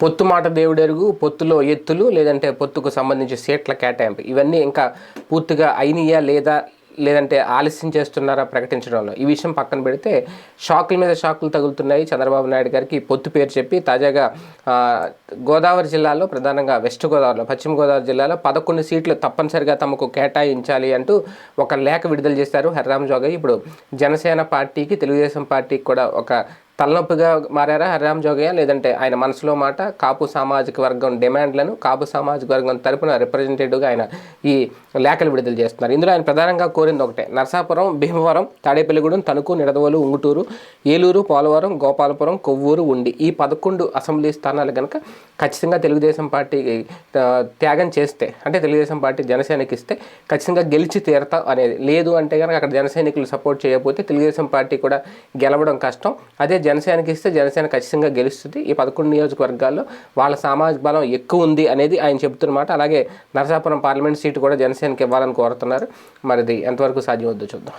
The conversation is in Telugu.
పొత్తు మాట దేవుడెరుగు పొత్తులో ఎత్తులు లేదంటే పొత్తుకు సంబంధించి సీట్ల కేటాయింపు. ఇవన్నీ ఇంకా పూర్తిగా అయినయా లేదా లేదంటే ఆలస్యం చేస్తున్నారా ప్రకటించడంలో? ఈ విషయం పక్కన పెడితే షాకుల మీద షాకులు తగులుతున్నాయి. చంద్రబాబు నాయుడు గారికి పొత్తు పేరు చెప్పి తాజాగా గోదావరి జిల్లాలో ప్రధానంగా వెస్ట్ గోదావరిలో పశ్చిమ గోదావరి జిల్లాలో పదకొండు సీట్లు తప్పనిసరిగా తమకు కేటాయించాలి అంటూ ఒక లేఖ విడుదల చేశారు హర్రామ్ జోగయ్య. ఇప్పుడు జనసేన పార్టీకి తెలుగుదేశం పార్టీకి కూడా ఒక తలనొప్పిగా మారారా? హరిరామ్ జోగయ్య? లేదంటే ఆయన మనసులో మాట కాపు సామాజిక వర్గం డిమాండ్లను కాపు సామాజిక వర్గం తరపున రిప్రజెంటేటివ్గా ఆయన ఈ లేఖలు విడుదల చేస్తున్నారు. ఇందులో ఆయన ప్రధానంగా కోరింది ఒకటే నరసాపురం భీమవరం తాడేపల్లిగూడెం తణుకు నిడదవోలు ఉంగుటూరు ఏలూరు పోలవరం గోపాలపురం కొవ్వూరు ఉండి ఈ పదకొండు అసెంబ్లీ స్థానాలు కనుక ఖచ్చితంగా తెలుగుదేశం పార్టీ త్యాగం చేస్తే అంటే తెలుగుదేశం పార్టీ జనసేనకి ఇస్తే ఖచ్చితంగా గెలిచి తీరతా అనేది. లేదు అంటే కనుక అక్కడ జనసైనికులు సపోర్ట్ చేయకపోతే తెలుగుదేశం పార్టీ కూడా గెలవడం కష్టం. అదే జనసేనకి ఇస్తే జనసేన ఖచ్చితంగా గెలుస్తుంది. ఈ పదకొండు నియోజకవర్గాల్లో వాళ్ళ సామాజిక బలం ఎక్కువ ఉంది అనేది ఆయన చెబుతున్నమాట అలాగే నరసాపురం పార్లమెంట్ సీటు కూడా జనసేనకి ఇవ్వాలని కోరుతున్నారు. మరిది ఎంతవరకు సాధ్యం వద్దో చూద్దాం.